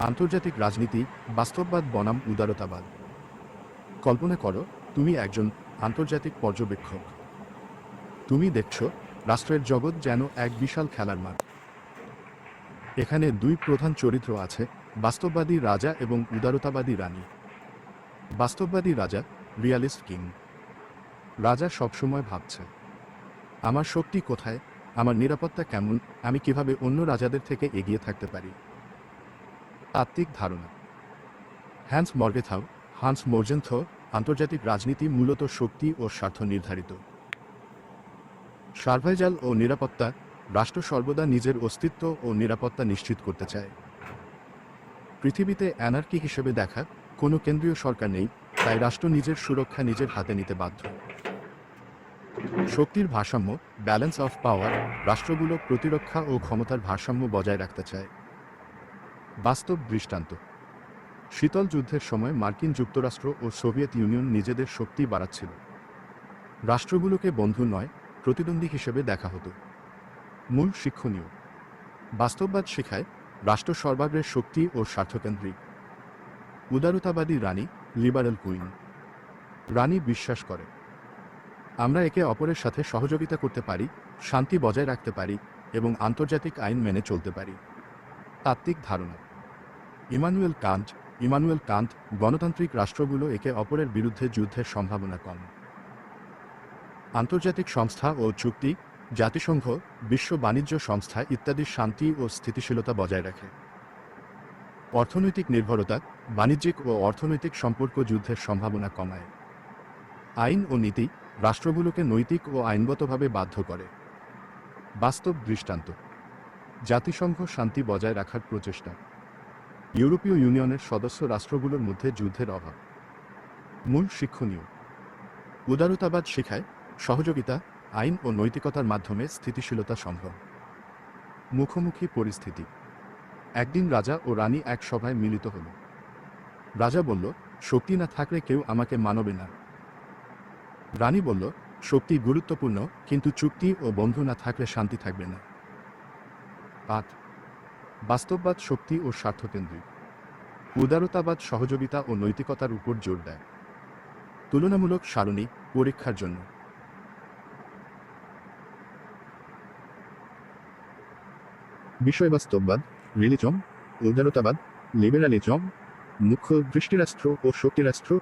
আন্তর্জাতিক রাজনীতি বাস্তববাদ বনাম উদারতাবাদ। কল্পনা করো, তুমি একজন আন্তর্জাতিক পর্যবেক্ষক। তুমি দেখছ, রাষ্ট্রের জগৎ যেন এক বিশাল খেলার মাঠ। এখানে দুই প্রধান চরিত্র আছে, বাস্তববাদী রাজা এবং উদারতাবাদী রানী। বাস্তববাদী রাজা, রিয়ালিস্ট কিং। রাজা সবসময় ভাবছে, আমার শক্তি কোথায়? আমার নিরাপত্তা কেমন? আমি কীভাবে অন্য রাজাদের থেকে এগিয়ে থাকতে পারি? তাত্ত্বিক ধারণা। হ্যান্স মর্গেথাও, হান্স মোর্জেন্থ, আন্তর্জাতিক রাজনীতি মূলত শক্তি ও স্বার্থ নির্ধারিত। সার্ভাইজাল ও নিরাপত্তা, রাষ্ট্র সর্বদা নিজের অস্তিত্ব ও নিরাপত্তা নিশ্চিত করতে চায়। পৃথিবীতে অ্যানার্কি হিসেবে দেখা কোনো কেন্দ্রীয় সরকার নেই, তাই রাষ্ট্র নিজের সুরক্ষা নিজের হাতে নিতে বাধ্য। শক্তির ভারসাম্য ব্যালেন্স অফ পাওয়ার রাষ্ট্রগুলো প্রতিরক্ষা ও ক্ষমতার ভারসাম্য বজায় রাখতে চায়। বাস্তব দৃষ্টান্ত। শীতল যুদ্ধের সময় মার্কিন যুক্তরাষ্ট্র ও সোভিয়েত ইউনিয়ন নিজেদের শক্তি বাড়াচ্ছিল। রাষ্ট্রগুলোকে বন্ধু নয়, প্রতিদ্বন্দ্বী হিসেবে দেখা হতো। মূল শিক্ষণীয়। বাস্তববাদ শেখায় রাষ্ট্র সর্বাগ্রের শক্তি ও স্বার্থকেন্দ্রিক। উদারতাবাদী রানী, লিবারেল কুইন। রানী বিশ্বাস করে, আমরা একে অপরের সাথে সহযোগিতা করতে পারি, শান্তি বজায় রাখতে পারি এবং আন্তর্জাতিক আইন মেনে চলতে পারি। তাত্ত্বিক ধারণা। ইমানুয়েল কান্ট ইমানুয়েল কান্ট গণতান্ত্রিক রাষ্ট্রগুলো একে অপরের বিরুদ্ধে যুদ্ধের সম্ভাবনা কম। আন্তর্জাতিক সংস্থা ও চুক্তি, জাতিসংঘ, বিশ্ব বাণিজ্য সংস্থা ইত্যাদি শান্তি ও স্থিতিশীলতা বজায় রাখে। অর্থনৈতিক নির্ভরতা, বাণিজ্যিক ও অর্থনৈতিক সম্পর্ক যুদ্ধের সম্ভাবনা কমায়। আইন ও নীতি, রাষ্ট্রগুলোকে নৈতিক ও আইনগতভাবে বাধ্য করে। বাস্তব দৃষ্টান্ত, জাতিসংঘ শান্তি বজায় রাখার প্রচেষ্টা। ইউরোপীয় ইউনিয়নের সদস্য রাষ্ট্রগুলোর মধ্যে যুদ্ধের অভাব। মূল শিক্ষণীয়। উদারতাবাদ শেখায় সহযোগিতা, আইন ও নৈতিকতার মাধ্যমে স্থিতিশীলতা সম্ভব। মুখোমুখি পরিস্থিতি। একদিন রাজা ও রানী এক সভায় মিলিত হল। রাজা বলল, শক্তি না থাকলে কেউ আমাকে মানবে না। রানী বলল, শক্তি গুরুত্বপূর্ণ, কিন্তু চুক্তি ও বন্ধু না থাকলে শান্তি থাকবে না। পাঠ। বাস্তববাদ, শক্তি ও স্বার্থকেন্দ্রিক উদারতাবাদ, সহযোগিতা ও নৈতিকতার উপর জোর দেয়। তুলনামূলক সারণী পরীক্ষার জন্য। বিষয়বাস্তববাদ, রিলিজম, উদারতাবাদ, লিবেরালিজম, মুখ্য দৃষ্টিরাষ্ট্র ও শক্তিরাষ্ট্র,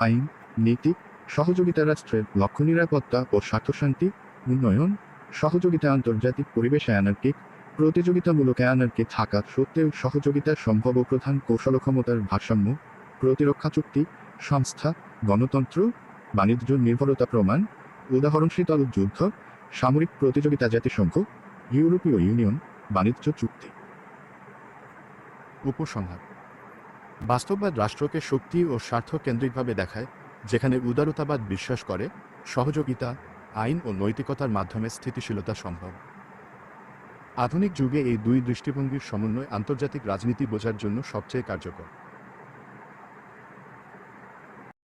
আইন, নীতি, সহযোগিতা রাষ্ট্রের লক্ষ্য নিরাপত্তা ও স্বার্থশান্তি, উন্নয়ন, সহযোগিতা আন্তর্জাতিক পরিবেশে, অ্যানার্কিক প্রতিযোগিতামূলক অ্যানার্কি থাকা সত্ত্বেও সহযোগিতার সম্ভব প্রধান কৌশল ক্ষমতার ভারসাম্য, প্রতিরক্ষা চুক্তি, সংস্থা, গণতন্ত্র, বাণিজ্য নির্ভরতা প্রমাণ, উদাহরণ শীতল যুদ্ধ, সামরিক প্রতিযোগিতা জাতিসংঘ, ইউরোপীয় ইউনিয়ন, বাণিজ্য চুক্তি। উপসংহার। বাস্তববাদ রাষ্ট্রকে শক্তি ও স্বার্থ কেন্দ্রিকভাবে দেখায়, যেখানে উদারতাবাদ বিশ্বাস করে, সহযোগিতা, আইন ও নৈতিকতার মাধ্যমে স্থিতিশীলতা সম্ভব। আধুনিক যুগে এই দুই দৃষ্টিভঙ্গির সমন্বয় আন্তর্জাতিক রাজনীতি বোঝার জন্য সবচেয়ে কার্যকর।